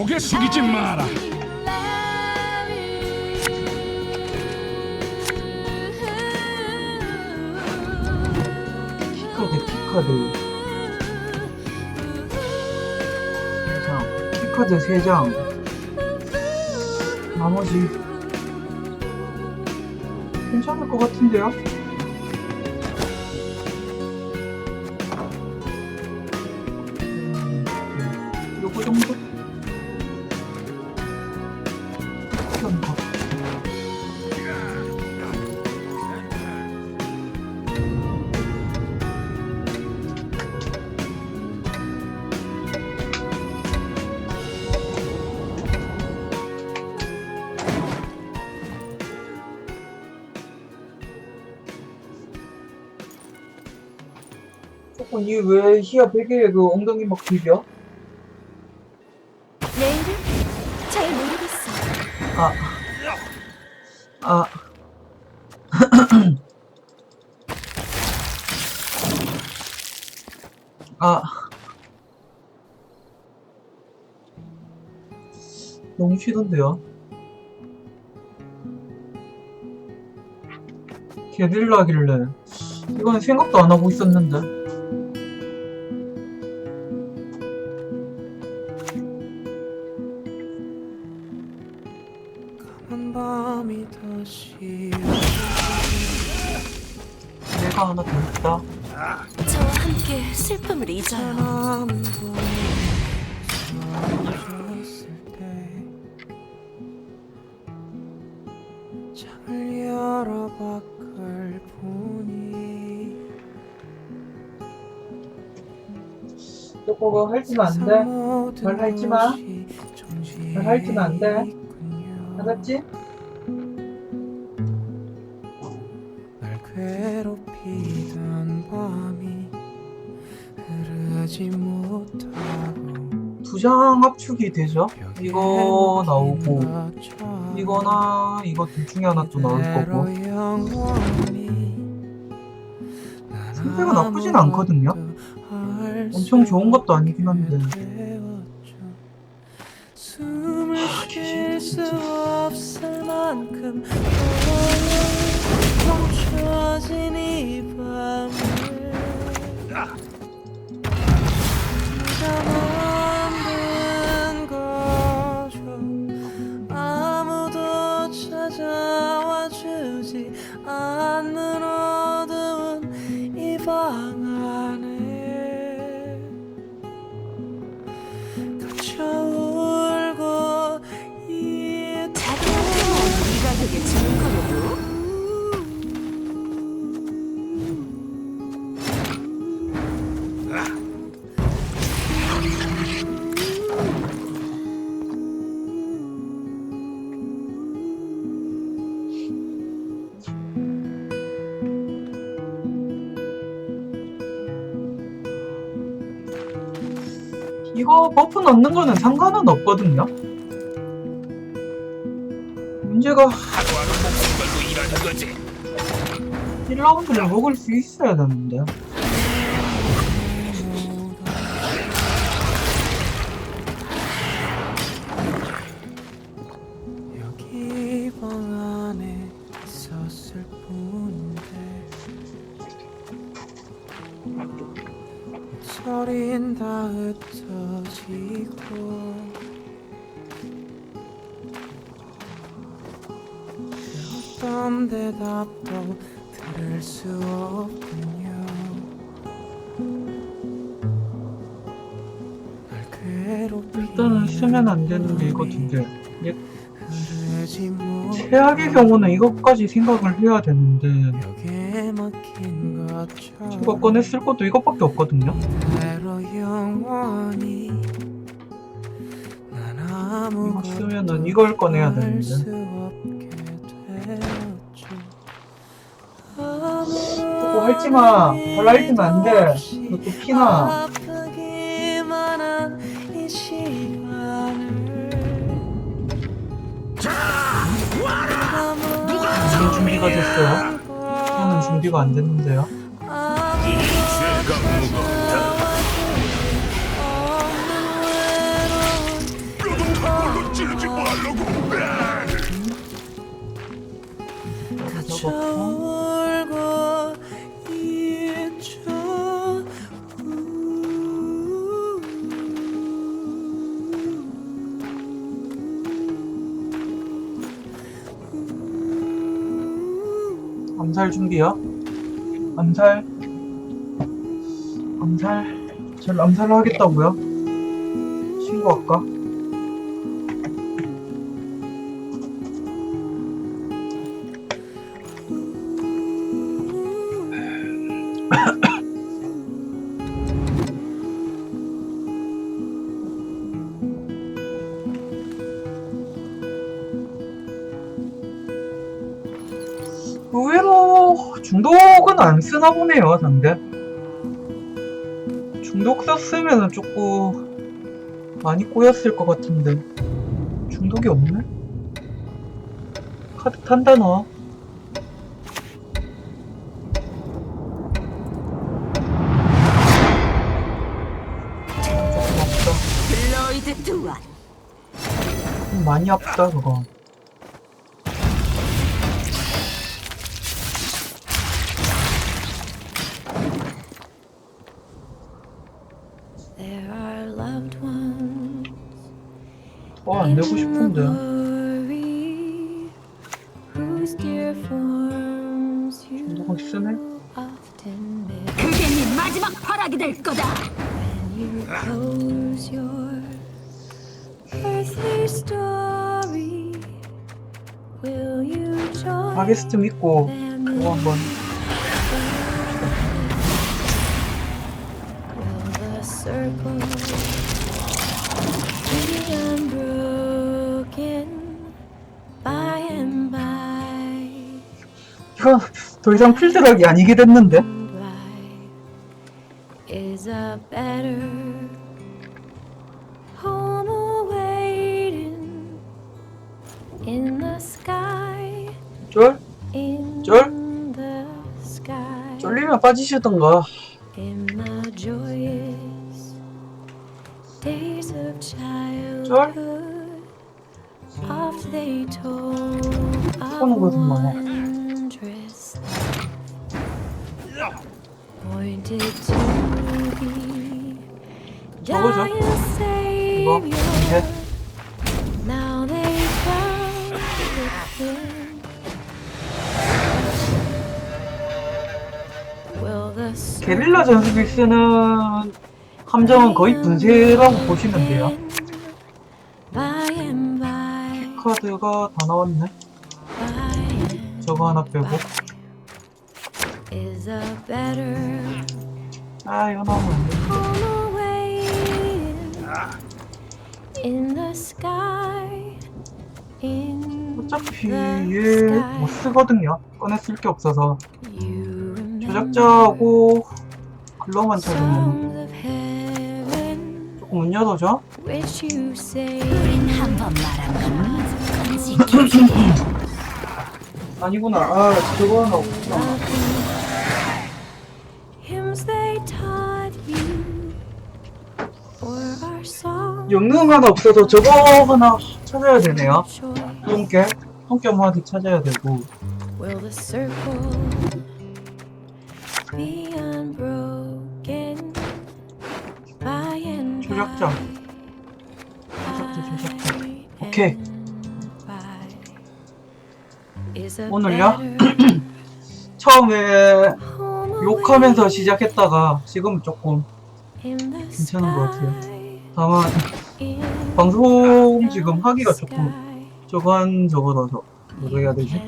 고개 숙이지 마라. 키카드 키카드 3장 키카드 3장 나머지 괜찮을 것 같은데요? 조금 이왜 히야 베개에 그 엉덩이 막 비벼? 내일은 잘 모르겠어. 아. 아. 아. 너무 쉬던데요? 게릴라길래 이건 생각도 안 하고 있었는데 내가 하나 더 있다 저와 함께 슬픔을 잊어요. 창을 열어 밖을 보니 저거 핥으면 안돼 말 핥지 마. 말 핥으면 안 돼. 알았지? 두장 압축이 되죠? 이거 나오고 이거나 이거 둘 중에 하나 또 나올 거고 상태가 나쁘진 않거든요? 엄청 좋은 것도 아니긴 한데 숨을 쉴 멈춰진 이 밤을 네가 만든 거죠 아무도 찾아와 주지 않는 어두운 이방 버프 넣는 거는 상관은 없거든요? 문제가 하루하루 목숨 걸고 일하는 거지. 1라운드를 먹을 수 있어야 되는데 어떤 대답도 들을 수 없군요 날 괴롭히는 일단은 쓰면 안 되는 게 이거 두 개. 흐르지 못 최악의 경우는 이것까지 생각을 해야 되는데 벽에 막힌 것처럼 제가 꺼냈을 것도 이것밖에 없거든요? 대로 영원히 난 아무것도 이거 쓰면은 이걸 꺼내야 할 되는데. 수 없 그거 할지마. 발라 할지마 안돼. 너또 피나. 지금 준비가 됐어요? 피는 준비가 안 됐는데요? 음. 암살 준비야? 암살? 암살? 쟤를 암살을 하겠다고요? 신고할까? 안 쓰나 보네요, 상대. 중독 썼으면 조금 많이 꼬였을 것 같은데. 중독이 없네? 카드 탄다, 너. 조금 아프다. 많이 아프다, 그거. 어, 안 내고 싶은데. 쓰네? miss 그게 네 마지막 활약이 될 거다. when you close your earthly story. Will you join 바게스트 믿고 them 그거 한번 더 이상 필드락이 아니게 됐는데 And life is a better home awaiting in the sky, 쫄? in 쫄? the sky, 쫄리면 빠지시던가 이거 게릴라 전습이 쓰는 함정은 거의 분쇄라고 보시면 돼요 By and by, 카드가 다 나왔네 저거 하나 빼고 is a better 아 이거 나오면 안 돼. home away in the sky. In 어차피 the 얘못 sky. 쓰거든요 꺼내 쓸 게 없어서 You 조작자하고 글러만 찾으면 songs of heaven, 조금 문 열어줘 which you say 한번 말한 건 지키지. 아니구나 아 저거 하나 없구나 영능 하나 없어서 저거 하나 찾아야 되네요. 함께 함께 한마디 찾아야 되고 and 조작자. 조작자, 오케이. 오늘요? 처음에 욕하면서 시작했다가 지금 조금 괜찮은 것 같아요. 다만 방송 지금 하기가 조금. 저거 한 저거라서 뭐라 해야 되지?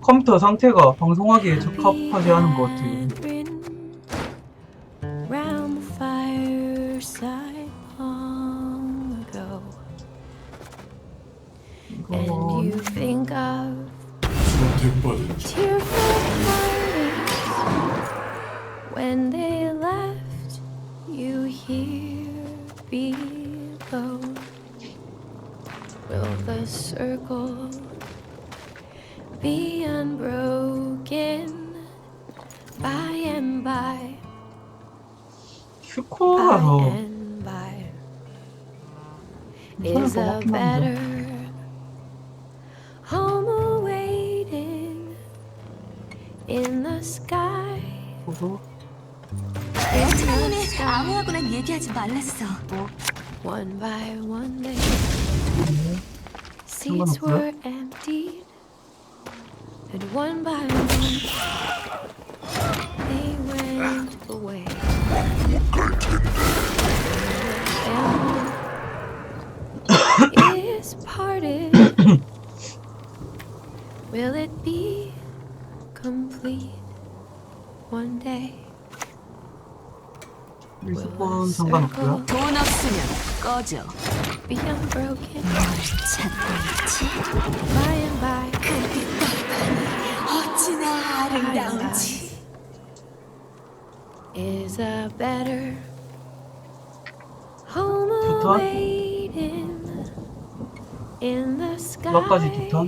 컴퓨터 상태가 방송하기에 적합하지 않은 것 같아요 circle be unbroken by and by? by 슈코라서 and by 괜찮을 is 것 a 같긴 한데 better home awaiting in the sky. 저거 In the 처음에 sky. 아무하고나 얘기하지 말랬어. One by one day, 네. seats were emptied, and one by one they went away. is parted. Will it be complete one day? Will a circle 상관없고요. 돈 없으면 꺼져. Be unbroken 찾고 있지? by and by. 어찌나 아름다운지. is a better home 좋다. awaiting in the sky. 몇까지 좋다.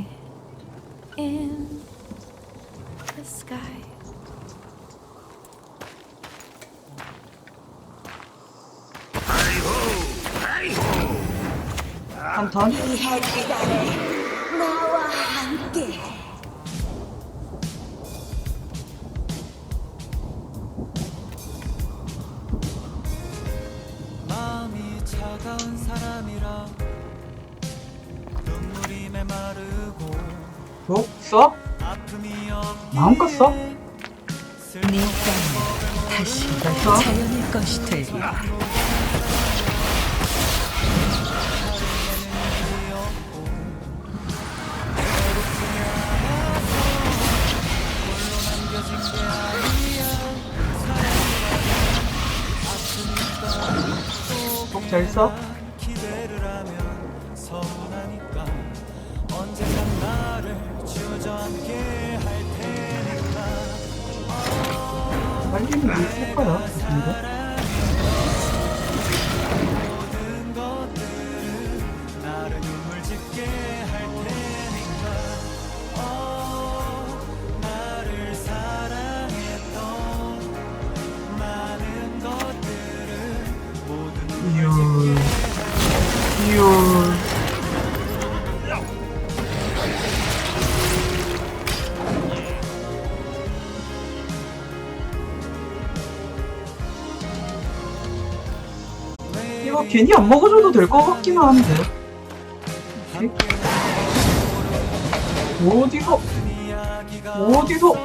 In the sky. 한 턴. 이 햇빛 아래 나와 함께. 마음이 차가운 사람이라 눈물이 메마르고 줘? 써? 아픔이 없기에 마음껏 써? 네 땀은 다시 써? 자연의 것이 되리 언젠간 나를 주저앉게 할 거야. 근데. 이율. 이거 괜히 안 먹어줘도 될 것 같기는 한데. 어디서? 어디서?